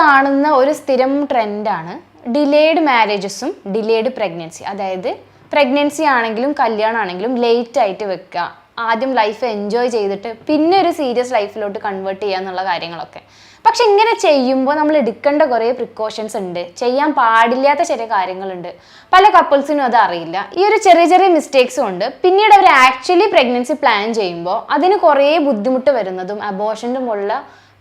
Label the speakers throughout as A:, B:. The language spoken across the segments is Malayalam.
A: കാണുന്ന ഒരു സ്ഥിരം ട്രെൻഡാണ് ഡിലേഡ് മാരേജസും ഡിലേഡ് പ്രഗ്നൻസി. അതായത് പ്രഗ്നൻസി ആണെങ്കിലും കല്യാണം ആണെങ്കിലും ലേറ്റ് ആയിട്ട് വെക്കുക. ആദ്യം ലൈഫ് എൻജോയ് ചെയ്തിട്ട് പിന്നെ ഒരു സീരിയസ് ലൈഫിലോട്ട് കൺവേർട്ട് ചെയ്യുക എന്നുള്ള കാര്യങ്ങളൊക്കെ. പക്ഷെ ഇങ്ങനെ ചെയ്യുമ്പോൾ നമ്മൾ എടുക്കേണ്ട കുറേ പ്രിക്കോഷൻസ് ഉണ്ട്. ചെയ്യാൻ പാടില്ലാത്ത ചെറിയ കാര്യങ്ങളുണ്ട്. പല കപ്പിൾസിനും അത് അറിയില്ല. ഈ ഒരു ചെറിയ ചെറിയ മിസ്റ്റേക്സും ഉണ്ട്. പിന്നീട് അവർ ആക്ച്വലി പ്രഗ്നൻസി പ്ലാൻ ചെയ്യുമ്പോൾ അതിന് കുറേ ബുദ്ധിമുട്ട് വരുന്നതും അബോഷന്റെ മുള്ള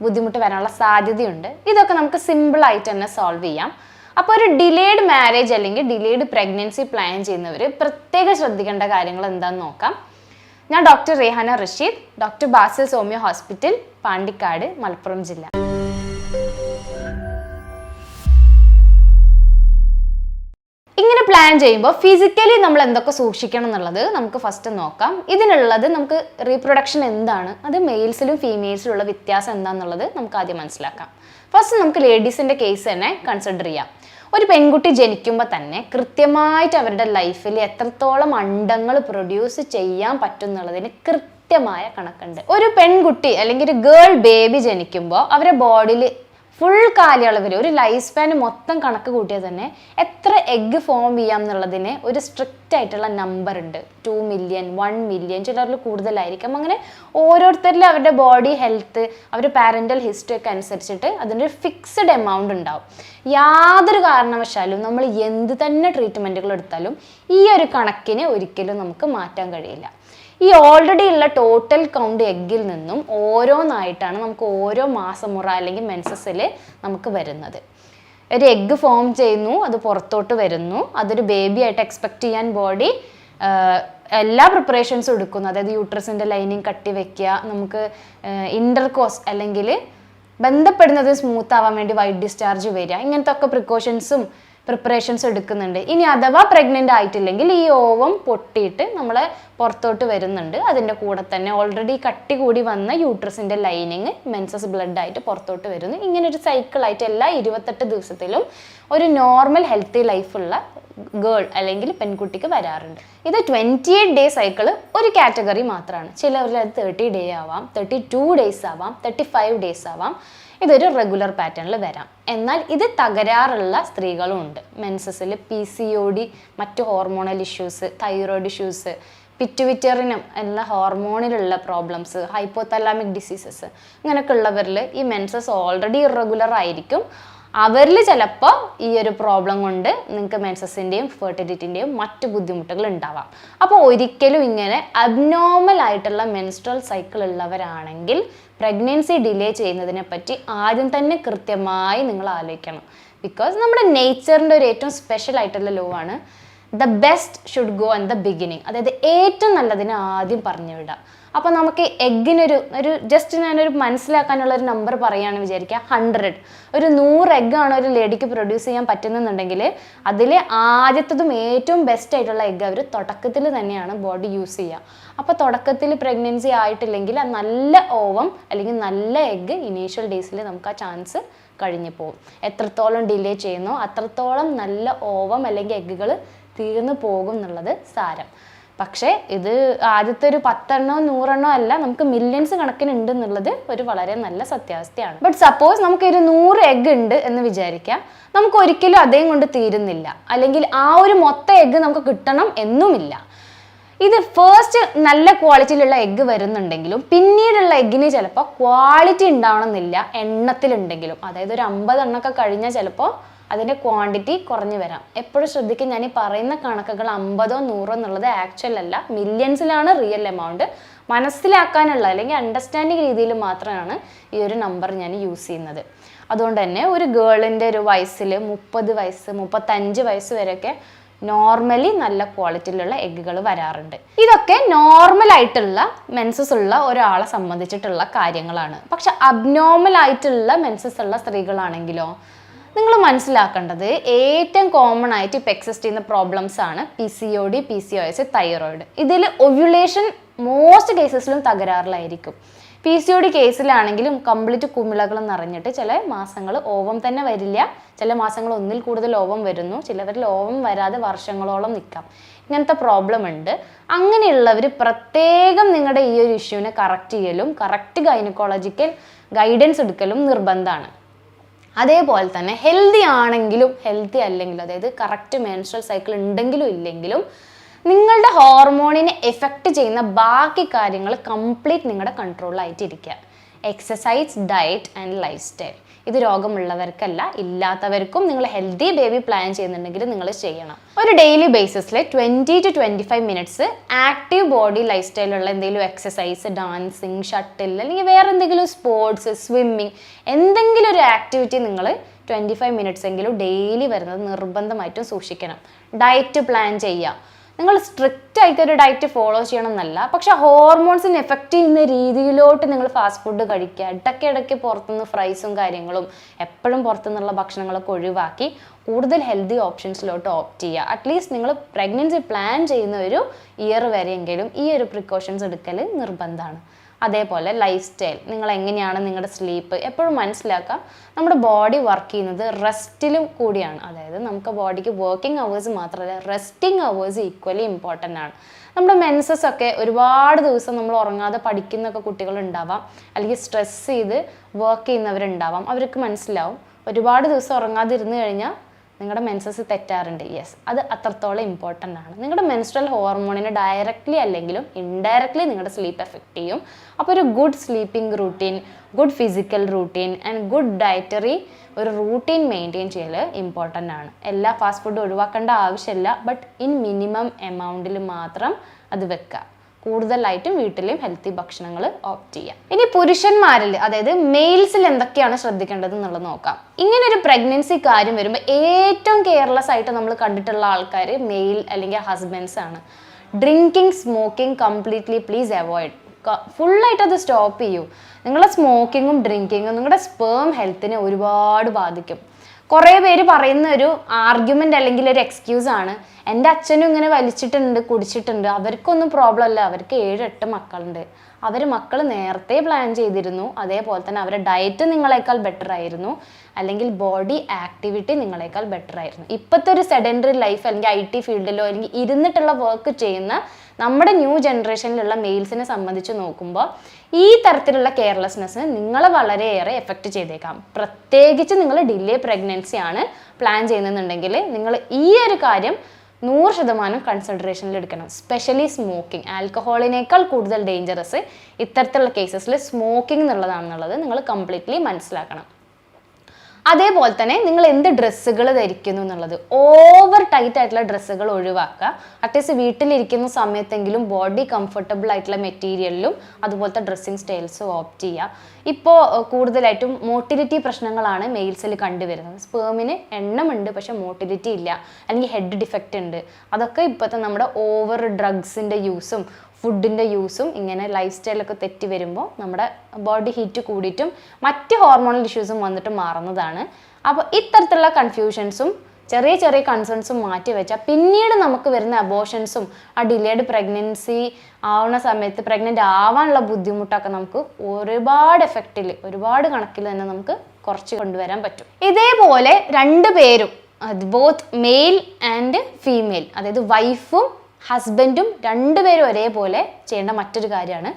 A: ബുദ്ധിമുട്ട് വരാനുള്ള സാധ്യതയുണ്ട്. ഇതൊക്കെ നമുക്ക് സിമ്പിൾ ആയിട്ട് തന്നെ സോൾവ് ചെയ്യാം. അപ്പോൾ ഒരു ഡിലേഡ് മാരേജ് അല്ലെങ്കിൽ ഡിലേഡ് പ്രഗ്നൻസി പ്ലാൻ ചെയ്യുന്നവർ പ്രത്യേകം ശ്രദ്ധിക്കേണ്ട കാര്യങ്ങൾ എന്താണെന്ന് നോക്കാം. ഞാൻ doctor Rehana Rasheed doctor Basil Soumya hospital Pandikkad Malappuram ജില്ല. ഇങ്ങനെ പ്ലാൻ ചെയ്യുമ്പോൾ ഫിസിക്കലി നമ്മൾ എന്തൊക്കെ സൂക്ഷിക്കണം എന്നുള്ളത് നമുക്ക് ഫസ്റ്റ് നോക്കാം. ഇതിനുള്ളത് നമുക്ക് റീപ്രൊഡക്ഷൻ എന്താണ്? അത് മെയിൽസിലും ഫീമെയിൽസിലും ഉള്ള വ്യത്യാസം എന്താണെന്നുള്ളത് നമുക്ക് ആദ്യം മനസ്സിലാക്കാം. ഫസ്റ്റ് നമുക്ക് ലേഡീസിന്റെ കേസ് തന്നെ കൺസിഡർ ചെയ്യാം. ഒരു പെൺകുട്ടി ജനിക്കുമ്പോൾ തന്നെ കൃത്യമായിട്ട് അവരുടെ ലൈഫിൽ എത്രത്തോളം അണ്ടങ്ങൾ പ്രൊഡ്യൂസ് ചെയ്യാൻ പറ്റും എന്നുള്ളതിന് കൃത്യമായ കണക്കുണ്ട്. ഒരു പെൺകുട്ടി അല്ലെങ്കിൽ ഒരു ഗേൾ ബേബി ജനിക്കുമ്പോൾ അവരുടെ ബോഡിയിൽ ഫുൾ കാലയളവിൽ ഒരു ലൈഫ് സ്പാൻ മൊത്തം കണക്ക് കൂട്ടിയാൽ തന്നെ എത്ര എഗ്ഗ് ഫോം ചെയ്യാം എന്നുള്ളതിന് ഒരു സ്ട്രിക്റ്റ് ആയിട്ടുള്ള നമ്പർ ഉണ്ട്. ടു മില്യൺ വൺ മില്യൺ ചിലരിൽ കൂടുതലായിരിക്കും. അങ്ങനെ ഓരോരുത്തരിലും അവരുടെ ബോഡി ഹെൽത്ത് അവരുടെ പാരന്റൽ ഹിസ്റ്ററി ഒക്കെ അനുസരിച്ചിട്ട് അതിന്റെ ഒരു ഫിക്സ്ഡ് എമൗണ്ട് ഉണ്ടാവും. യാതൊരു കാരണവശാലും നമ്മൾ എന്ത് തന്നെ ട്രീറ്റ്മെന്റുകൾ എടുത്താലും ഈ ഒരു കണക്കിന് ഒരിക്കലും നമുക്ക് മാറ്റാൻ കഴിയില്ല. ഈ ഓൾറെഡി ഉള്ള ടോട്ടൽ കൗണ്ട് എഗ്ഗിൽ നിന്നും ഓരോന്നായിട്ടാണ് നമുക്ക് ഓരോ മാസമുറ അല്ലെങ്കിൽ മെൻസസിൽ നമുക്ക് വരുന്നത്. ഒരു എഗ്ഗ് ഫോം ചെയ്യുന്നു അത് പുറത്തോട്ട് വരുന്നു. അതൊരു ബേബി ആയിട്ട് എക്സ്പെക്ട് ചെയ്യാൻ ബോഡി എല്ലാ പ്രിപ്പറേഷൻസും എടുക്കുന്നു. അതായത് യൂട്രസിന്റെ ലൈനിങ് കട്ടി വെക്കുക നമുക്ക് ഇന്റർകോസ് അല്ലെങ്കിൽ ബന്ധപ്പെടുന്നത് സ്മൂത്ത് ആവാൻ വേണ്ടി വൈറ്റ് ഡിസ്ചാർജ് വരിക ഇങ്ങനത്തെ ഒക്കെ പ്രിക്കോഷൻസും പ്രിപ്പറേഷൻസ് എടുക്കുന്നുണ്ട്. ഇനി അഥവാ പ്രഗ്നന്റ് ആയിട്ടില്ലെങ്കിൽ ഈ ഓവം പൊട്ടിയിട്ട് നമ്മൾ പുറത്തോട്ട് വരുന്നുണ്ട്. അതിന്റെ കൂടെ തന്നെ ഓൾറെഡി കട്ടി കൂടി വന്ന യൂട്രസിന്റെ ലൈനിങ് മെൻസസ് ബ്ലഡ് ആയിട്ട് പുറത്തോട്ട് വരുന്നു. ഇങ്ങനെ ഒരു സൈക്കിളായിട്ട് എല്ലാ ഇരുപത്തെട്ട് ദിവസത്തിലും ഒരു നോർമൽ ഹെൽത്തി ലൈഫുള്ള ഗേൾ അല്ലെങ്കിൽ പെൺകുട്ടിക്ക് വരാറുണ്ട്. ഇത് ട്വന്റി എയ്റ്റ് ഡേ സൈക്കിൾ ഒരു കാറ്റഗറി മാത്രമാണ് ചിലവരിൽ അത് തേർട്ടി ഡേ ആവാം തേർട്ടി ടു ഡേയ്സ് ആവാം തേർട്ടി ഫൈവ് ഡേയ്സ് ആവാം. ഇതൊരു റെഗുലർ പാറ്റേണിൽ വരാം. എന്നാൽ ഇത് തകരാറുള്ള സ്ത്രീകളും ഉണ്ട് മെൻസസിൽ പി സി ഒ ഡി മറ്റ് ഹോർമോണൽ ഇഷ്യൂസ് തൈറോയിഡ് ഇഷ്യൂസ് പിറ്റുവിറ്ററിനും എല്ലാ ഹോർമോണിലുള്ള പ്രോബ്ലംസ് ഹൈപ്പോതലാമിക് ഡിസീസസ് ഇങ്ങനെയൊക്കെ ഉള്ളവരിൽ ഈ മെൻസസ് ഓൾറെഡി ഇറഗുലർ ആയിരിക്കും. അവരിൽ ചിലപ്പോൾ ഈ ഒരു പ്രോബ്ലം കൊണ്ട് നിങ്ങൾക്ക് മെൻസസിന്റെയും ഫെർട്ടിലിറ്റിന്റെയും മറ്റ് ബുദ്ധിമുട്ടുകൾ ഉണ്ടാവാം. അപ്പോൾ ഒരിക്കലും ഇങ്ങനെ അബ്നോർമൽ ആയിട്ടുള്ള മെൻസ്ട്രൽ സൈക്കിൾ ഉള്ളവരാണെങ്കിൽ പ്രഗ്നൻസി ഡിലേ ചെയ്യുന്നതിനെ പറ്റി ആദ്യം തന്നെ കൃത്യമായി നിങ്ങൾ ആലോചിക്കണം. ബിക്കോസ് നമ്മുടെ നേച്ചറിന്റെ ഒരു ഏറ്റവും സ്പെഷ്യൽ ആയിട്ടുള്ള ലോ ആണ് the best should go in the beginning അതായത് ഏറ്റവും നല്ലതിനെ ആദ്യം പറഞ്ഞു വിടാം അപ്പോൾ നമുക്ക് എഗ്ഗിനൊരു ഒരു ജസ്റ്റ് ഞാനൊരു മനസ്സിലാക്കാനുള്ള ഒരു നമ്പർ പറയുകയാണെന്ന് വിചാരിക്കുക. ഹൺഡ്രഡ് ഒരു നൂറ് എഗ്ഗാണ് ഒരു ലേഡിക്ക് പ്രൊഡ്യൂസ് ചെയ്യാൻ പറ്റുന്നുണ്ടെങ്കിൽ അതിൽ ആദ്യത്തതും ഏറ്റവും ബെസ്റ്റ് ആയിട്ടുള്ള എഗ്ഗ് അവർ തുടക്കത്തിൽ തന്നെയാണ് ബോഡി യൂസ് ചെയ്യുക. അപ്പോൾ തുടക്കത്തിൽ പ്രഗ്നൻസി ആയിട്ടില്ലെങ്കിൽ നല്ല ഓവം അല്ലെങ്കിൽ നല്ല എഗ്ഗ് ഇനീഷ്യൽ ഡേയ്സിൽ നമുക്ക് ആ ചാൻസ് കഴിഞ്ഞു പോകും. എത്രത്തോളം ഡിലേ ചെയ്യുന്നോ അത്രത്തോളം നല്ല ഓവം അല്ലെങ്കിൽ എഗ്ഗുകൾ തീർന്നു പോകും എന്നുള്ളത് സാരം. പക്ഷേ ഇത് ആദ്യത്തെ ഒരു പത്തെണ്ണോ നൂറെണ്ണോ അല്ല നമുക്ക് മില്യൺസ് കണക്കിന് ഉണ്ട് എന്നുള്ളത് ഒരു വളരെ നല്ല സത്യാവസ്ഥയാണ്. ബട്ട് സപ്പോസ് നമുക്ക് ഒരു നൂറ് എഗ് ഉണ്ട് എന്ന് വിചാരിക്കാം. നമുക്ക് ഒരിക്കലും അതേം കൊണ്ട് തീരുന്നില്ല. അല്ലെങ്കിൽ ആ ഒരു മൊത്ത എഗ് നമുക്ക് കിട്ടണം എന്നുമില്ല. ഇത് ഫസ്റ്റ് നല്ല ക്വാളിറ്റിയിലുള്ള എഗ്ഗ് വരുന്നുണ്ടെങ്കിലും പിന്നീടുള്ള എഗ്ഗിന് ചിലപ്പോൾ ക്വാളിറ്റി ഉണ്ടാവണമെന്നില്ല എണ്ണത്തിലുണ്ടെങ്കിലും. അതായത് ഒരു അമ്പത് എണ്ണൊക്കെ കഴിഞ്ഞാൽ ചിലപ്പോൾ അതിന്റെ ക്വാണ്ടിറ്റി കുറഞ്ഞു വരാം. എപ്പോഴും ശ്രദ്ധിക്കും ഞാൻ ഈ പറയുന്ന കണക്കുകൾ അമ്പതോ നൂറോ എന്നുള്ളത് ആക്ച്വൽ അല്ല. മില്യൺസിലാണ് റിയൽ എമൗണ്ട് മനസ്സിലാക്കാനുള്ള അല്ലെങ്കിൽ അണ്ടർസ്റ്റാൻഡിങ് രീതിയിൽ മാത്രമാണ് ഈ ഒരു നമ്പർ ഞാൻ യൂസ് ചെയ്യുന്നത്. അതുകൊണ്ട് തന്നെ ഒരു ഗേളിന്റെ ഒരു വയസ്സിൽ മുപ്പത് വയസ്സ് മുപ്പത്തഞ്ച് വയസ്സ് വരെയൊക്കെ നോർമലി നല്ല ക്വാളിറ്റിയിലുള്ള എഗ്ഗുകൾ വരാറുണ്ട്. ഇതൊക്കെ നോർമൽ ആയിട്ടുള്ള മെൻസസ് ഉള്ള ഒരാളെ സംബന്ധിച്ചിട്ടുള്ള കാര്യങ്ങളാണ്. പക്ഷെ അബ്നോർമൽ ആയിട്ടുള്ള മെൻസസ് ഉള്ള സ്ത്രീകളാണെങ്കിലോ നിങ്ങൾ മനസ്സിലാക്കേണ്ടത് ഏറ്റവും കോമൺ ആയിട്ട് ഇപ്പം എക്സിസ്റ്റ് ചെയ്യുന്ന പ്രോബ്ലംസ് ആണ് P C O D P C O S thyroid ഇതിൽ ഒവ്യുലേഷൻ മോസ്റ്റ് കേസസിലും തകരാറിലായിരിക്കും. പി സി ഒ ഡി കേസിലാണെങ്കിലും കംപ്ലീറ്റ് കുമിളകൾ നിറഞ്ഞിട്ട് ചില മാസങ്ങൾ ഓവം തന്നെ വരില്ല. ചില മാസങ്ങൾ ഒന്നിൽ കൂടുതൽ ഓവം വരുന്നു. ചിലവരിൽ ഓവം വരാതെ വർഷങ്ങളോളം നിൽക്കാം. ഇങ്ങനത്തെ പ്രോബ്ലം ഉണ്ട്. അങ്ങനെയുള്ളവർ പ്രത്യേകം നിങ്ങളുടെ ഈ ഒരു ഇഷ്യൂവിനെ കറക്റ്റ് ചെയ്യലും കറക്റ്റ് ഗൈനക്കോളജിക്കൽ ഗൈഡൻസ് എടുക്കലും നിർബന്ധമാണ്. അതേപോലെ തന്നെ ഹെൽത്തി ആണെങ്കിലും ഹെൽത്തി അല്ലെങ്കിലും അതായത് കറക്റ്റ് മെൻസ്ട്രൽ സൈക്കിൾ ഉണ്ടെങ്കിലും ഇല്ലെങ്കിലും നിങ്ങളുടെ ഹോർമോണിനെ എഫക്റ്റ് ചെയ്യുന്ന ബാക്കി കാര്യങ്ങൾ കംപ്ലീറ്റ് നിങ്ങളുടെ കൺട്രോളിലായിട്ടിരിക്കുക exercise diet and lifestyle ഇത് രോഗമുള്ളവർക്കല്ല ഇല്ലാത്തവർക്കും നിങ്ങൾ ഹെൽത്തി ബേബി പ്ലാൻ ചെയ്യുന്നുണ്ടെങ്കിൽ നിങ്ങൾ ചെയ്യണം. ഒരു daily ബേസിസിൽ twenty two twenty five minutes active body life സ്റ്റൈലുള്ള എന്തെങ്കിലും എക്സസൈസ് ഡാൻസിങ് ഷട്ടിൽ അല്ലെങ്കിൽ വേറെ എന്തെങ്കിലും സ്പോർട്സ് സ്വിമ്മിങ് എന്തെങ്കിലും ഒരു ആക്ടിവിറ്റി നിങ്ങൾ ട്വന്റി ഫൈവ് മിനിറ്റ്സ് എങ്കിലും ഡെയിലി വരുന്നത് നിർബന്ധമായിട്ടും സൂക്ഷിക്കണം. ഡയറ്റ് പ്ലാൻ ചെയ്യുക. നിങ്ങൾ സ്ട്രിക്റ്റ് ആയിട്ട് ഒരു ഡയറ്റ് ഫോളോ ചെയ്യണം എന്നല്ല പക്ഷെ ഹോർമോൺസിന് എഫക്റ്റ് ചെയ്യുന്ന രീതിയിലോട്ട് നിങ്ങൾ ഫാസ്റ്റ് ഫുഡ് കഴിക്കുക. ഇടയ്ക്ക് ഇടയ്ക്ക് പുറത്തുനിന്ന് ഫ്രൈസും കാര്യങ്ങളും എപ്പോഴും പുറത്തുനിന്നുള്ള ഭക്ഷണങ്ങളൊക്കെ ഒഴിവാക്കി കൂടുതൽ ഹെൽത്തി ഓപ്ഷൻസിലോട്ട് ഓപ്റ്റ് ചെയ്യുക. അറ്റ്ലീസ്റ്റ് നിങ്ങൾ പ്രഗ്നൻസി പ്ലാൻ ചെയ്യുന്ന ഒരു ഇയർ വരെയെങ്കിലും ഈ ഒരു പ്രിക്കോഷൻസ് എടുക്കൽ നിർബന്ധമാണ്. അതേപോലെ ലൈഫ് സ്റ്റൈൽ നിങ്ങൾ എങ്ങനെയാണ് നിങ്ങളുടെ സ്ലീപ്പ് എപ്പോഴും മനസ്സിലാക്കാം നമ്മുടെ ബോഡി വർക്ക് ചെയ്യുന്നത് റെസ്റ്റിലും കൂടിയാണ്. അതായത് നമുക്ക് ബോഡിക്ക് വർക്കിംഗ് അവേഴ്സ് മാത്രമല്ല റെസ്റ്റിംഗ് അവേഴ്സ് ഈക്വലി ഇമ്പോർട്ടന്റ് ആണ്. നമ്മുടെ മെൻസസ് ഒക്കെ ഒരുപാട് ദിവസം നമ്മൾ ഉറങ്ങാതെ പഠിക്കുന്നൊക്കെ കുട്ടികൾ ഉണ്ടാവാം. അല്ലെങ്കിൽ സ്ട്രെസ് ചെയ്ത് വർക്ക് ചെയ്യുന്നവരുണ്ടാവാം. അവർക്ക് മനസ്സിലാവും. ഒരുപാട് ദിവസം ഉറങ്ങാതെ ഇരുന്ന് കഴിഞ്ഞാൽ നിങ്ങളുടെ മെൻസസ് തെറ്റാറുണ്ട്. യെസ് അത് അത്രത്തോളം ഇമ്പോർട്ടന്റ് ആണ്. നിങ്ങളുടെ മെൻസ്ട്രൽ ഹോർമോണിനെ ഡയറക്റ്റ്ലി അല്ലെങ്കിലും ഇൻഡയറക്റ്റ്ലി നിങ്ങളുടെ സ്ലീപ്പ് എഫക്റ്റ് ചെയ്യും. അപ്പോൾ ഒരു good sleeping routine good physical routine and good dietary ഒരു റൂട്ടീൻ മെയിന്റെയിൻ ചെയ്യൽ ഇമ്പോർട്ടന്റ് ആണ്. എല്ലാ ഫാസ്റ്റ് ഫുഡും ഒഴിവാക്കേണ്ട ആവശ്യമില്ല ബട്ട് ഇൻ മിനിമം എമൗണ്ടിൽ മാത്രം അത് വെക്കുക കൂടുതലായിട്ടും വീട്ടിലെയും ഹെൽത്തി ഭക്ഷണങ്ങൾ ഓപ്റ്റ് ചെയ്യാം. ഇനി പുരുഷന്മാരിൽ അതായത് മെയിൽസിൽ എന്തൊക്കെയാണ് ശ്രദ്ധിക്കേണ്ടത് എന്നുള്ളത് നോക്കാം. ഇങ്ങനെ ഒരു പ്രഗ്നൻസി കാര്യം വരുമ്പോൾ ഏറ്റവും കെയർലെസ് ആയിട്ട് നമ്മൾ കണ്ടിട്ടുള്ള ആൾക്കാർ മെയിൽ അല്ലെങ്കിൽ ഹസ്ബൻഡ്സ് ആണ്. Drinking smoking completely please avoid ഫുള്ളായിട്ട് അത് സ്റ്റോപ്പ് ചെയ്യൂ. നിങ്ങളുടെ സ്മോക്കിങ്ങും ഡ്രിങ്കിങ്ങും നിങ്ങളുടെ സ്പേം ഹെൽത്തിനെ ഒരുപാട് ബാധിക്കും. കുറേ പേര് പറയുന്ന ഒരു ആർഗ്യുമെന്റ് അല്ലെങ്കിൽ ഒരു എക്സ്ക്യൂസ് ആണ്. എന്റെ അച്ഛനും ഇങ്ങനെ വലിച്ചിട്ടുണ്ട് കുടിച്ചിട്ടുണ്ട്. അവർക്കൊന്നും പ്രോബ്ലം അല്ല. അവർക്ക് ഏഴ് എട്ട് മക്കളുണ്ട്. അവർ മക്കൾ നേരത്തെ പ്ലാൻ ചെയ്തിരുന്നു. അതേപോലെ തന്നെ അവരുടെ ഡയറ്റ് നിങ്ങളെക്കാൾ ബെറ്റർ ആയിരുന്നു. അല്ലെങ്കിൽ ബോഡി ആക്ടിവിറ്റി നിങ്ങളെക്കാൾ ബെറ്റർ ആയിരുന്നു. ഇപ്പോഴത്തെ ഒരു സെഡൻഡറി ലൈഫ് അല്ലെങ്കിൽ ഐ ടി ഫീൽഡിലോ അല്ലെങ്കിൽ ഇരുന്നിട്ടുള്ള വർക്ക് ചെയ്യുന്ന നമ്മുടെ ന്യൂ ജനറേഷനിലുള്ള മെയിൽസിനെ സംബന്ധിച്ച് നോക്കുമ്പോൾ ഈ തരത്തിലുള്ള കെയർലെസ്നെസ് നിങ്ങളെ വളരെയേറെ എഫക്റ്റ് ചെയ്തേക്കാം. പ്രത്യേകിച്ച് നിങ്ങൾ ഡിലേ പ്രഗ്നൻസി ആണ് പ്ലാൻ ചെയ്യുന്നുണ്ടെങ്കിൽ നിങ്ങൾ ഈ ഒരു കാര്യം നൂറ് ശതമാനം കൺസിഡറേഷനിൽ എടുക്കണം. സ്പെഷ്യലി സ്മോക്കിംഗ് ആൽക്കഹോളിനേക്കാൾ കൂടുതൽ ഡേഞ്ചറസ് ഇത്തരത്തിലുള്ള കേസസിൽ സ്മോക്കിംഗ് എന്നുള്ളതാണെന്നുള്ളത് നിങ്ങൾ കംപ്ലീറ്റ്ലി മനസ്സിലാക്കണം. അതേപോലെ തന്നെ നിങ്ങൾ എന്ത് ഡ്രസ്സുകൾ ധരിക്കുന്നു എന്നുള്ളത്. ഓവർ ടൈറ്റ് ആയിട്ടുള്ള ഡ്രസ്സുകൾ ഒഴിവാക്കുക. അറ്റ്ലീസ്റ്റ് വീട്ടിലിരിക്കുന്ന സമയത്തെങ്കിലും ബോഡി കംഫർട്ടബിൾ ആയിട്ടുള്ള മെറ്റീരിയലിലും അതുപോലത്തെ ഡ്രസ്സിങ് സ്റ്റൈൽസും ഓപ്റ്റ് ചെയ്യുക. ഇപ്പോൾ കൂടുതലായിട്ടും മോട്ടിലിറ്റി പ്രശ്നങ്ങളാണ് മെയിൽസിൽ കണ്ടുവരുന്നത്. സ്പേമിന് എണ്ണമുണ്ട് പക്ഷേ മോട്ടിലിറ്റി ഇല്ല. അല്ലെങ്കിൽ ഹെഡ് ഡിഫക്റ്റ് ഉണ്ട്. അതൊക്കെ ഇപ്പോഴത്തെ നമ്മുടെ ഓവർ ഡ്രഗ്സിന്റെ യൂസും ഫുഡിന്റെ യൂസും ഇങ്ങനെ ലൈഫ് സ്റ്റൈലൊക്കെ തെറ്റി വരുമ്പോൾ നമ്മുടെ ബോഡി ഹീറ്റ് കൂടിയിട്ടും മറ്റ് ഹോർമോണൽ ഇഷ്യൂസും വന്നിട്ട് മാറുന്നതാണ്. അപ്പോൾ ഇത്തരത്തിലുള്ള കൺഫ്യൂഷൻസും ചെറിയ ചെറിയ കൺസേൺസും മാറ്റി വെച്ചാൽ പിന്നീട് നമുക്ക് വരുന്ന അബോഷൻസും ആ ഡിലേഡ് പ്രഗ്നൻസി ആവുന്ന സമയത്ത് പ്രഗ്നന്റ് ആവാനുള്ള ബുദ്ധിമുട്ടൊക്കെ നമുക്ക് ഒരുപാട് എഫക്റ്റിൽ ഒരുപാട് കണക്കിൽ തന്നെ നമുക്ക് കുറച്ച് കൊണ്ടുവരാൻ പറ്റും. ഇതേപോലെ രണ്ട് പേരും ബോത്ത് മെയിൽ ആൻഡ് ഫീമെയിൽ അതായത് വൈഫും ഹസ്ബൻഡും രണ്ടുപേരും ഒരേപോലെ ചെയ്യേണ്ട മറ്റൊരു കാര്യമാണ്.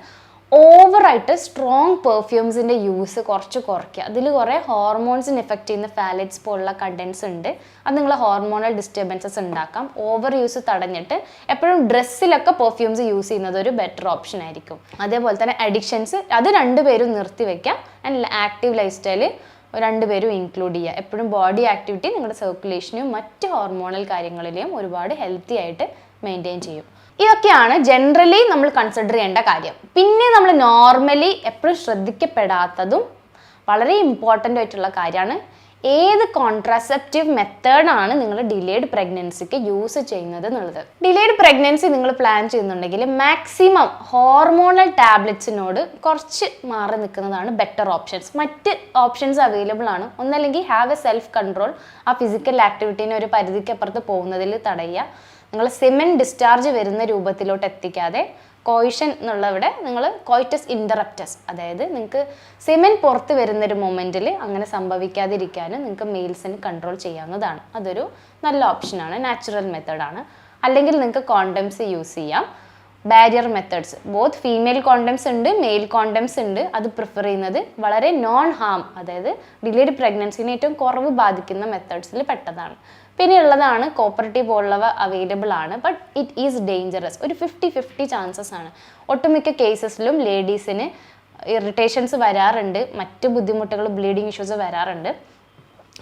A: ഓവറായിട്ട് സ്ട്രോങ് പെർഫ്യൂംസിന്റെ യൂസ് കുറച്ച് കുറയ്ക്കുക. അതിൽ കുറേ ഹോർമോൺസിന് എഫക്റ്റ് ചെയ്യുന്ന ഫാലറ്റ്സ് പോലുള്ള കണ്ടൻസ് ഉണ്ട്. അത് നിങ്ങളെ ഹോർമോണൽ ഡിസ്റ്റർബൻസസ് ഉണ്ടാക്കാം. ഓവർ യൂസ് തടഞ്ഞിട്ട് എപ്പോഴും ഡ്രസ്സിലൊക്കെ പെർഫ്യൂംസ് യൂസ് ചെയ്യുന്നത് ഒരു ബെറ്റർ ഓപ്ഷൻ ആയിരിക്കും. അതേപോലെ തന്നെ അഡിക്ഷൻസ് അത് രണ്ടുപേരും നിർത്തി വെക്കാം. ആൻഡ് ആക്റ്റീവ് ലൈഫ് സ്റ്റൈൽ രണ്ടുപേരും ഇൻക്ലൂഡ് ചെയ്യുക. എപ്പോഴും ബോഡി ആക്ടിവിറ്റി നിങ്ങളുടെ സർക്കുലേഷനും മറ്റ് ഹോർമോണൽ കാര്യങ്ങളിലെയും ഒരുപാട് ഹെൽത്തി ആയിട്ട് മെയിന്റെയിൻ ചെയ്യും. ഇതൊക്കെയാണ് ജനറലി നമ്മൾ കൺസിഡർ ചെയ്യേണ്ട കാര്യം. പിന്നെ നമ്മൾ നോർമലി എപ്പോഴും ശ്രദ്ധിക്കപ്പെടാത്തതും വളരെ ഇമ്പോർട്ടന്റ് ആയിട്ടുള്ള കാര്യമാണ് ഏത് കോൺട്രാസെപ്റ്റീവ് മെത്തേഡാണ് നിങ്ങൾ ഡിലേഡ് പ്രഗ്നൻസിക്ക് യൂസ് ചെയ്യുന്നത് എന്നുള്ളത്. ഡിലേഡ് പ്രഗ്നൻസി നിങ്ങൾ പ്ലാൻ ചെയ്യുന്നുണ്ടെങ്കിൽ മാക്സിമം ഹോർമോണൽ ടാബ്ലറ്റ്സിനോട് കുറച്ച് മാറി നിൽക്കുന്നതാണ് ബെറ്റർ ഓപ്ഷൻസ് മറ്റ് ഓപ്ഷൻസ് അവൈലബിൾ ആണ്. ഒന്നല്ലെങ്കിൽ ഹാവ് എ സെൽഫ് കൺട്രോൾ ആ ഫിസിക്കൽ ആക്ടിവിറ്റീനെ ഒരു പരിധിക്കപ്പുറത്ത് പോകുന്നതിൽ തടയുക. നിങ്ങൾ സിമെന്റ് ഡിസ്ചാർജ് വരുന്ന രൂപത്തിലോട്ട് എത്തിക്കാതെ കോയിഷൻ എന്നുള്ളവിടെ നിങ്ങൾ കോയിറ്റസ് ഇന്ററപ്റ്റസ് അതായത് നിങ്ങൾക്ക് സിമെന്റ് പുറത്ത് വരുന്നൊരു മൊമെന്റിൽ അങ്ങനെ സംഭവിക്കാതിരിക്കാനും നിങ്ങൾക്ക് മെയിൽസിന് കൺട്രോൾ ചെയ്യാവുന്നതാണ്. അതൊരു നല്ല ഓപ്ഷനാണ് നാച്ചുറൽ മെത്തേഡാണ് അല്ലെങ്കിൽ നിങ്ങൾക്ക് കോണ്ടംസ് യൂസ് ചെയ്യാം. Barrier methods both female condoms ഉണ്ട് മെയിൽ കോണ്ടംസ് ഉണ്ട്. അത് പ്രിഫർ ചെയ്യുന്നത് വളരെ നോൺ ഹാം അതായത് ഡിലേഡ് പ്രഗ്നൻസിനെ ഏറ്റവും കുറവ് ബാധിക്കുന്ന മെത്തേഡ്സിൽ പെട്ടതാണ്. പിന്നെ ഉള്ളതാണ് കോപ്പറേറ്റീവ് പോലുള്ളവ അവൈലബിൾ ആണ്. ബട്ട് ഇറ്റ് ഈസ് ഡേഞ്ചറസ് ഒരു ഫിഫ്റ്റി ഫിഫ്റ്റി ചാൻസസ് ആണ്. ഒട്ടുമിക്ക കേസസിലും ലേഡീസിന് ഇറിറ്റേഷൻസ് വരാറുണ്ട്. മറ്റ് ബുദ്ധിമുട്ടുകൾ ബ്ലീഡിങ് ഇഷ്യൂസ് വരാറുണ്ട്.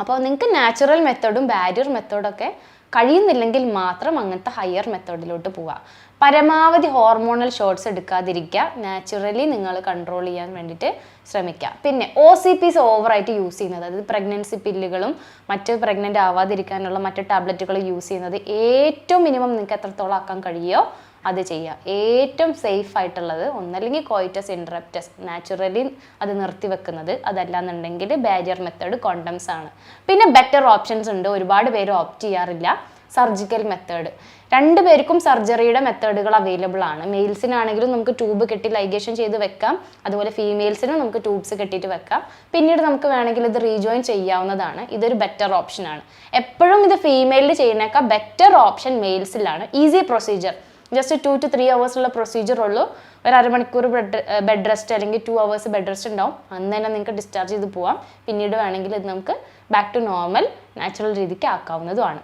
A: അപ്പോൾ നിങ്ങൾക്ക് നാച്ചുറൽ മെത്തേഡും ബാരിയർ മെത്തേഡൊക്കെ കഴിയുന്നില്ലെങ്കിൽ മാത്രം അങ്ങനത്തെ ഹയർ മെത്തേഡിലോട്ട് പോവുക. പരമാവധി ഹോർമോണൽ ഷോട്ട്സ് എടുക്കാതിരിക്കുക. നാച്ചുറലി നിങ്ങൾ കൺട്രോൾ ചെയ്യാൻ വേണ്ടിയിട്ട് ശ്രമിക്കുക. പിന്നെ ഒ സി പിസ് ഓവറായിട്ട് യൂസ് ചെയ്യുന്നത്. അതായത് പ്രഗ്നൻസി പില്ലുകളും മറ്റ് പ്രഗ്നന്റ് ആവാതിരിക്കാനുള്ള മറ്റ് ടാബ്ലറ്റുകൾ യൂസ് ചെയ്യുന്നത് ഏറ്റവും മിനിമം നിങ്ങൾക്ക് എത്രത്തോളം ആക്കാൻ കഴിയുമോ അത് ചെയ്യുക. ഏറ്റവും സേഫ് ആയിട്ടുള്ളത് ഒന്നല്ലെങ്കിൽ കോയിറ്റസ് ഇൻട്രപ്റ്റസ് നാച്ചുറലി അത് നിർത്തിവെക്കുന്നത് അതല്ലാന്നുണ്ടെങ്കിൽ ബാരിയർ മെത്തേഡ് കോണ്ടംസ് ആണ്. പിന്നെ ബെറ്റർ ഓപ്ഷൻസ് ഉണ്ട്. ഒരുപാട് പേര് ഓപ്റ്റ് ചെയ്യാറില്ല. സർജിക്കൽ മെത്തേഡ് രണ്ട് പേർക്കും സർജറിയുടെ മെത്തേഡുകൾ അവൈലബിൾ ആണ്. മെയിൽസിനാണെങ്കിലും നമുക്ക് ട്യൂബ് കെട്ടി ലൈഗേഷൻ ചെയ്ത് വെക്കാം. അതുപോലെ ഫീമെയിൽസിനും നമുക്ക് ട്യൂബ്സ് കെട്ടിയിട്ട് വെക്കാം. പിന്നീട് നമുക്ക് വേണമെങ്കിൽ ഇത് റീജോയിൻ ചെയ്യാവുന്നതാണ്. ഇതൊരു ബെറ്റർ ഓപ്ഷനാണ് എപ്പോഴും ഇത് ഫീമെയിലിൽ ചെയ്യുന്നേക്കാൾ better option മെയിൽസിലാണ് easy procedure just two two three ഉള്ള പ്രൊസീജിയർ ഉള്ളൂ. ഒരു അരമണിക്കൂർ ബെഡ് ബെഡ് റെസ്റ്റ് അല്ലെങ്കിൽ ടു അവേഴ്സ് ബെഡ് റെസ്റ്റ് ഉണ്ടാവും. അന്ന് തന്നെ നിങ്ങൾക്ക് ഡിസ്ചാർജ് ചെയ്ത് പോവാം. പിന്നീട് വേണമെങ്കിൽ ഇത് നമുക്ക് ബാക്ക് ടു നോർമൽ നാച്ചുറൽ രീതിക്ക് ആക്കാവുന്നതുമാണ്.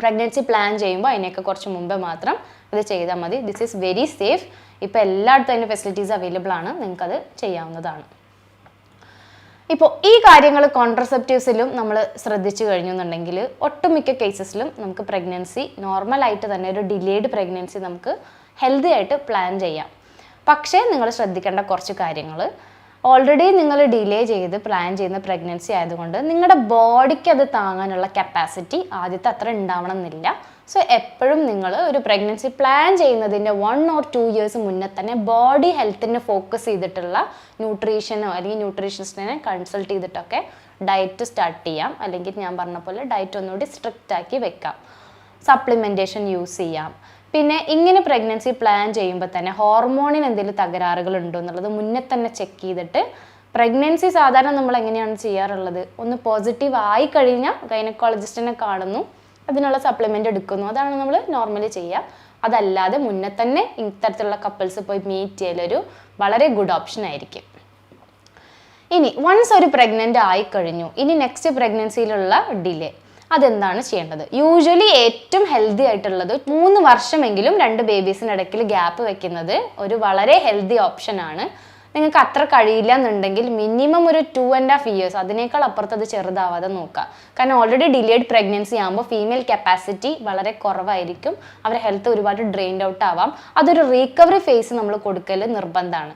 A: പ്രഗ്നൻസി പ്ലാൻ ചെയ്യുമ്പോൾ അതിനൊക്കെ കുറച്ച് മുമ്പേ മാത്രം ഇത് ചെയ്താൽ മതി. ദിസ് ഈസ് വെരി സേഫ് ഇപ്പോൾ എല്ലായിടത്തും അതിന്റെ ഫെസിലിറ്റീസ് അവൈലബിൾ ആണ്. നിങ്ങൾക്കത് ചെയ്യാവുന്നതാണ്. ഇപ്പോൾ ഈ കാര്യങ്ങൾ കോൺട്രസെപ്റ്റീവ്സിലും നമ്മൾ ശ്രദ്ധിച്ചു കഴിഞ്ഞു എന്നുണ്ടെങ്കിൽ ഒട്ടുമിക്ക കേസസിലും നമുക്ക് പ്രഗ്നൻസി നോർമലായിട്ട് തന്നെ ഒരു ഡിലേഡ് പ്രഗ്നൻസി നമുക്ക് ഹെൽത്തി ആയിട്ട് പ്ലാൻ ചെയ്യാം. പക്ഷേ നിങ്ങൾ ശ്രദ്ധിക്കേണ്ട കുറച്ച് കാര്യങ്ങൾ ഓൾറെഡി നിങ്ങൾ ഡിലേ ചെയ്ത് പ്ലാൻ ചെയ്യുന്ന പ്രഗ്നൻസി ആയതുകൊണ്ട് നിങ്ങളുടെ ബോഡിക്ക് അത് താങ്ങാനുള്ള കപ്പാസിറ്റി ആദ്യത്തെ അത്ര ഉണ്ടാവണം എന്നില്ല സോ എപ്പോഴും നിങ്ങൾ ഒരു പ്രഗ്നൻസി പ്ലാൻ ചെയ്യുന്നതിന്റെ വൺ ഓർ ടു ഇയേഴ്സ് മുന്നേ തന്നെ ബോഡി ഹെൽത്തിനെ ഫോക്കസ് ചെയ്തിട്ടുള്ള ന്യൂട്രീഷനോ അല്ലെങ്കിൽ ന്യൂട്രീഷനിസ്റ്റിനെ കൺസൾട്ട് ചെയ്തിട്ടൊക്കെ ഡയറ്റ് സ്റ്റാർട്ട് ചെയ്യാം. അല്ലെങ്കിൽ ഞാൻ പറഞ്ഞ പോലെ ഡയറ്റ് ഒന്നുകൂടി സ്ട്രിക്റ്റ് ആക്കി വെക്കാം. സപ്ലിമെന്റേഷൻ യൂസ് ചെയ്യാം. പിന്നെ ഇങ്ങനെ പ്രഗ്നൻസി പ്ലാൻ ചെയ്യുമ്പോൾ തന്നെ ഹോർമോണിന് എന്തെങ്കിലും തകരാറുകൾ ഉണ്ടോ എന്നുള്ളത് മുന്നേ തന്നെ ചെക്ക് ചെയ്തിട്ട് പ്രഗ്നൻസി സാധാരണ നമ്മൾ എങ്ങനെയാണ് ചെയ്യാറുള്ളത്? ഒന്ന് പോസിറ്റീവ് ആയി കഴിഞ്ഞാൽ ഗൈനക്കോളജിസ്റ്റിനെ കാണുന്നു അതിനുള്ള സപ്ലിമെന്റ് എടുക്കുന്നു. അതാണ് നമ്മൾ നോർമലി ചെയ്യുക. അതല്ലാതെ മുന്നേ തന്നെ ഇത്തരത്തിലുള്ള കപ്പിൾസ് പോയി മീറ്റ് ചെയ്യലൊരു വളരെ ഗുഡ് ഓപ്ഷൻ ആയിരിക്കും. ഇനി വൺസ് ഒരു പ്രഗ്നന്റ് ആയിക്കഴിഞ്ഞു ഇനി നെക്സ്റ്റ് പ്രഗ്നൻസിയിലുള്ള ഡിലേ. അതെന്താണ് ചെയ്യേണ്ടത്? യൂഷ്വലി ഏറ്റവും ഹെൽത്തി ആയിട്ടുള്ളത് മൂന്ന് വർഷമെങ്കിലും രണ്ട് ബേബീസിനിടയ്ക്കിൽ ഗ്യാപ്പ് വെക്കുന്നത് ഒരു വളരെ ഹെൽത്തി ഓപ്ഷൻ ആണ്. നിങ്ങൾക്ക് അത്ര കഴിയില്ല എന്നുണ്ടെങ്കിൽ മിനിമം ഒരു ടു ആൻഡ് ഹാഫ് ഇയേഴ്സ് അതിനേക്കാൾ അപ്പുറത്ത് അത് ചെറുതാവാതെ നോക്കുക. കാരണം ഓൾറെഡി ഡിലേഡ് പ്രഗ്നൻസി ആകുമ്പോൾ ഫീമെയിൽ കപ്പാസിറ്റി വളരെ കുറവായിരിക്കും. അവരുടെ ഹെൽത്ത് ഒരുപാട് ഡ്രെയിൻഡ് ഔട്ട് ആവാം. അതൊരു റീകവറി ഫേസ് നമ്മൾ കൊടുക്കൽ നിർബന്ധമാണ്.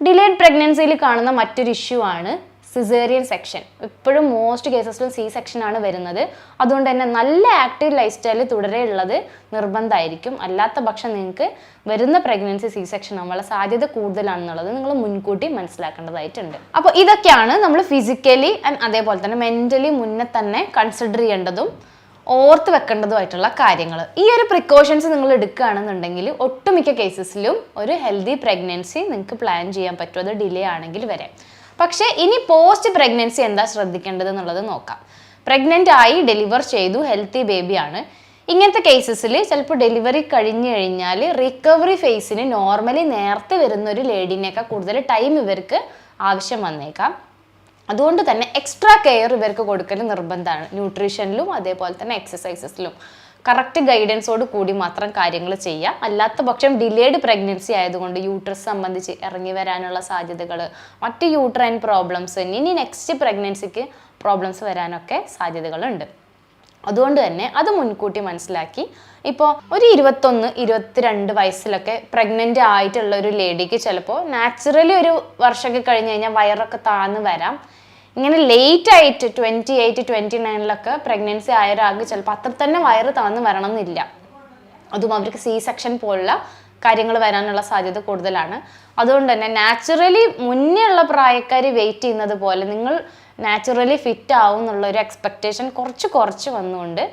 A: ഡിലേഡ് പ്രഗ്നൻസിയിൽ കാണുന്ന മറ്റൊരു ഇഷ്യൂ ആണ് സിസേറിയൻ സെക്ഷൻ ഇപ്പോഴും മോസ്റ്റ് കേസസിലും സി സെക്ഷൻ ആണ് വരുന്നത്. അതുകൊണ്ട് തന്നെ നല്ല ആക്റ്റീവ് ലൈഫ് സ്റ്റൈൽ തുടരെയുള്ളത് നിർബന്ധമായിരിക്കും. അല്ലാത്ത പക്ഷം നിങ്ങൾക്ക് വരുന്ന പ്രഗ്നൻസി സി സെക്ഷൻ ആവാനുള്ള സാധ്യത കൂടുതലാണെന്നുള്ളത് നിങ്ങൾ മുൻകൂട്ടി മനസ്സിലാക്കേണ്ടതായിട്ടുണ്ട്. അപ്പോൾ ഇതൊക്കെയാണ് നമ്മൾ ഫിസിക്കലി ആൻഡ് അതേപോലെ തന്നെ മെന്റലി മുന്നേ തന്നെ കൺസിഡർ ചെയ്യേണ്ടതും ഓർത്ത് വെക്കേണ്ടതുമായിട്ടുള്ള കാര്യങ്ങൾ. ഈ ഒരു പ്രിക്കോഷൻസ് നിങ്ങൾ എടുക്കുകയാണെന്നുണ്ടെങ്കിൽ ഒട്ടുമിക്ക കേസസിലും ഒരു ഹെൽത്തി പ്രഗ്നൻസി നിങ്ങൾക്ക് പ്ലാൻ ചെയ്യാൻ പറ്റും. അത് ഡിലേ ആണെങ്കിൽ വരെ. പക്ഷേ ഇനി പോസ്റ്റ് പ്രഗ്നൻസി എന്താ ശ്രദ്ധിക്കേണ്ടത് എന്നുള്ളത് നോക്കാം. പ്രഗ്നന്റ് ആയി ഡെലിവർ ചെയ്തു ഹെൽത്തി ബേബിയാണ് ഇങ്ങനത്തെ കേസസിൽ ചിലപ്പോൾ ഡെലിവറി കഴിഞ്ഞു കഴിഞ്ഞാൽ റിക്കവറി ഫേസിന് നോർമലി നേരത്തെ വരുന്ന ഒരു ലേഡീനേക്കാൾ കൂടുതൽ ടൈം ഇവർക്ക് ആവശ്യം വന്നേക്കാം. അതുകൊണ്ട് തന്നെ എക്സ്ട്രാ കെയർ ഇവർക്ക് കൊടുക്കൽ നിർബന്ധമാണ്. ന്യൂട്രീഷനിലും അതേപോലെ തന്നെ എക്സസൈസസിലും കറക്റ്റ് ഗൈഡൻസോട് കൂടി മാത്രം കാര്യങ്ങൾ ചെയ്യുക. അല്ലാത്ത പക്ഷം ഡിലേഡ് പ്രഗ്നൻസി ആയതുകൊണ്ട് യൂട്രസ് സംബന്ധിച്ച് ഇറങ്ങി വരാനുള്ള സാധ്യതകൾ മറ്റ് യൂട്രൈൻ പ്രോബ്ലംസ് ഇനി നെക്സ്റ്റ് പ്രഗ്നൻസിക്ക് പ്രോബ്ലംസ് വരാനൊക്കെ സാധ്യതകളുണ്ട്. അതുകൊണ്ട് തന്നെ അത് മുൻകൂട്ടി മനസ്സിലാക്കി. ഇപ്പോൾ ഒരു ഇരുപത്തൊന്ന് ഇരുപത്തിരണ്ട് വയസ്സിലൊക്കെ പ്രഗ്നന്റ് ആയിട്ടുള്ള ഒരു ലേഡിക്ക് ചിലപ്പോൾ നാച്ചുറലി ഒരു വർഷമൊക്കെ കഴിഞ്ഞ് കഴിഞ്ഞാൽ വയറൊക്കെ താഴ്ന്നു വരാം. ഇങ്ങനെ ലേറ്റ് ആയിട്ട് ട്വന്റി എയ്റ്റ് ട്വന്റി നയനിലൊക്കെ പ്രഗ്നൻസി ആയ ഒരാൾക്ക് ചിലപ്പോൾ അത്ര തന്നെ വയറ് തവന്ന് വരണം എന്നില്ല അതും അവർക്ക് സി സെക്ഷൻ പോലുള്ള കാര്യങ്ങൾ വരാനുള്ള സാധ്യത കൂടുതലാണ്. അതുകൊണ്ട് തന്നെ നാച്ചുറലി മുന്നേ ഉള്ള പ്രായക്കാർ വെയിറ്റ് ചെയ്യുന്നത് പോലെ നിങ്ങൾ നാച്ചുറലി ഫിറ്റ് ആവും എന്നുള്ള ഒരു എക്സ്പെക്റ്റേഷൻ കുറച്ച് കുറച്ച് വന്നുകൊണ്ട്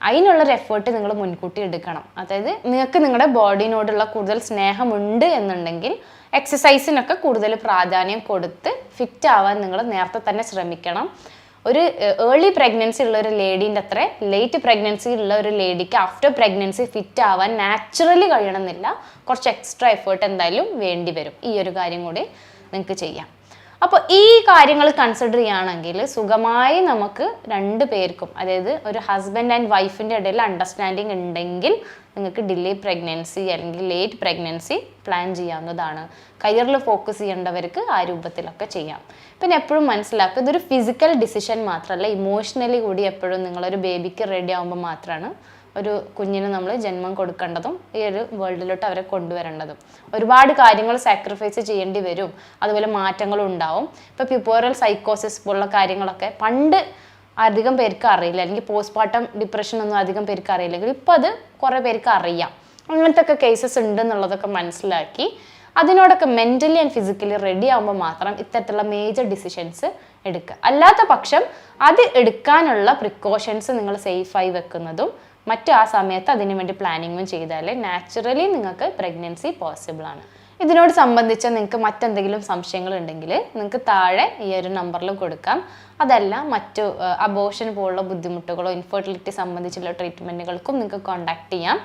A: അതിനുള്ളൊരു എഫേർട്ട് നിങ്ങൾ മുൻകൂട്ടി എടുക്കണം. അതായത് നിങ്ങൾക്ക് നിങ്ങളുടെ ബോഡിനോടുള്ള കൂടുതൽ സ്നേഹമുണ്ട് എന്നുണ്ടെങ്കിൽ എക്സസൈസിനൊക്കെ കൂടുതൽ പ്രാധാന്യം കൊടുത്ത് ഫിറ്റ് ആവാൻ നിങ്ങൾ നേരത്തെ തന്നെ ശ്രമിക്കണം. ഒരു ഏർലി പ്രഗ്നൻസി ഉള്ള ഒരു ലേഡീന്റെ അത്ര ലേറ്റ് പ്രഗ്നൻസി ഉള്ള ഒരു ലേഡിക്ക് ആഫ്റ്റർ പ്രഗ്നൻസി ഫിറ്റ് ആവാൻ നാച്ചുറലി കഴിയണമെന്നില്ല. കുറച്ച് എക്സ്ട്രാ എഫേർട്ട് എന്തായാലും വേണ്ടി വരും. ഈ ഒരു കാര്യം കൂടി നിങ്ങൾക്ക് ചെയ്യാം. അപ്പോൾ ഈ കാര്യങ്ങൾ കൺസിഡർ ചെയ്യുകയാണെങ്കിൽ സുഖമായി നമുക്ക് രണ്ട് പേർക്കും അതായത് ഒരു ഹസ്ബൻഡ് ആൻഡ് വൈഫിന്റെ ഇടയിൽ അണ്ടർസ്റ്റാൻഡിങ് ഉണ്ടെങ്കിൽ നിങ്ങൾക്ക് ഡിലേ പ്രഗ്നൻസി അല്ലെങ്കിൽ ലേറ്റ് പ്രഗ്നൻസി പ്ലാൻ ചെയ്യാവുന്നതാണ്. കരിയറിൽ ഫോക്കസ് ചെയ്യേണ്ടവർക്ക് ആ രൂപത്തിലൊക്കെ ചെയ്യാം. പിന്നെ എപ്പോഴും മനസ്സിലാക്കുക ഇതൊരു ഫിസിക്കൽ ഡിസിഷൻ മാത്രമല്ല ഇമോഷണലി കൂടി എപ്പോഴും നിങ്ങളൊരു ബേബിക്ക് റെഡി ആകുമ്പോൾ മാത്രമാണ് ഒരു കുഞ്ഞിന് നമ്മൾ ജന്മം കൊടുക്കേണ്ടതും ഈ ഒരു വേൾഡിലോട്ട് അവരെ കൊണ്ടുവരേണ്ടതും. ഒരുപാട് കാര്യങ്ങൾ സാക്രിഫൈസ് ചെയ്യേണ്ടി വരും. അതുപോലെ മാറ്റങ്ങളും ഉണ്ടാവും ഇപ്പോൾ പ്യൂപ്പോറൽ സൈക്കോസിസ് പോലുള്ള കാര്യങ്ങളൊക്കെ പണ്ട് അധികം പേർക്ക് അറിയില്ല. അല്ലെങ്കിൽ പോസ്റ്റ്മോർട്ടം ഡിപ്രഷൻ ഒന്നും അധികം പേർക്ക് അറിയില്ലെങ്കിൽ ഇപ്പോൾ അത് കുറേ പേർക്ക് അറിയാം. അങ്ങനത്തെ ഒക്കെ കേസസ് ഉണ്ട് എന്നുള്ളതൊക്കെ മനസ്സിലാക്കി അതിനോടൊക്കെ മെന്റലി ആൻഡ് ഫിസിക്കലി റെഡി ആകുമ്പോൾ മാത്രം ഇത്തരത്തിലുള്ള മേജർ ഡിസിഷൻസ് എടുക്കുക അല്ലാത്ത പക്ഷം അത് എടുക്കാനുള്ള പ്രിക്കോഷൻസ് നിങ്ങൾ സേഫായി വെക്കുന്നതും മറ്റു ആ സമയത്ത് അതിനു വേണ്ടി പ്ലാനിങ്ങും ചെയ്താലേ നാച്ചുറലി നിങ്ങൾക്ക് പ്രഗ്നൻസി പോസിബിൾ ആണ്. ഇതിനോട് സംബന്ധിച്ച് നിങ്ങൾക്ക് മറ്റെന്തെങ്കിലും സംശയങ്ങൾ ഉണ്ടെങ്കിൽ നിങ്ങൾക്ക് താഴെ ഈ ഒരു നമ്പറിൽ കൊടുക്കാം. അതല്ല മറ്റു അബോഷൻ പോലുള്ള ബുദ്ധിമുട്ടുകളോ ഇൻഫെർട്ടിലിറ്റി സംബന്ധിച്ചുള്ള ട്രീറ്റ്മെന്റുകൾക്കും നിങ്ങൾക്ക് കോൺടാക്ട് ചെയ്യാം.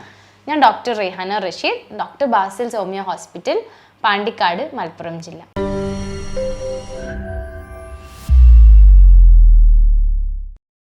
A: ഞാൻ doctor Rehana Rasheed doctor Basil Soumya hospital Pandikkad Malappuram ജില്ല.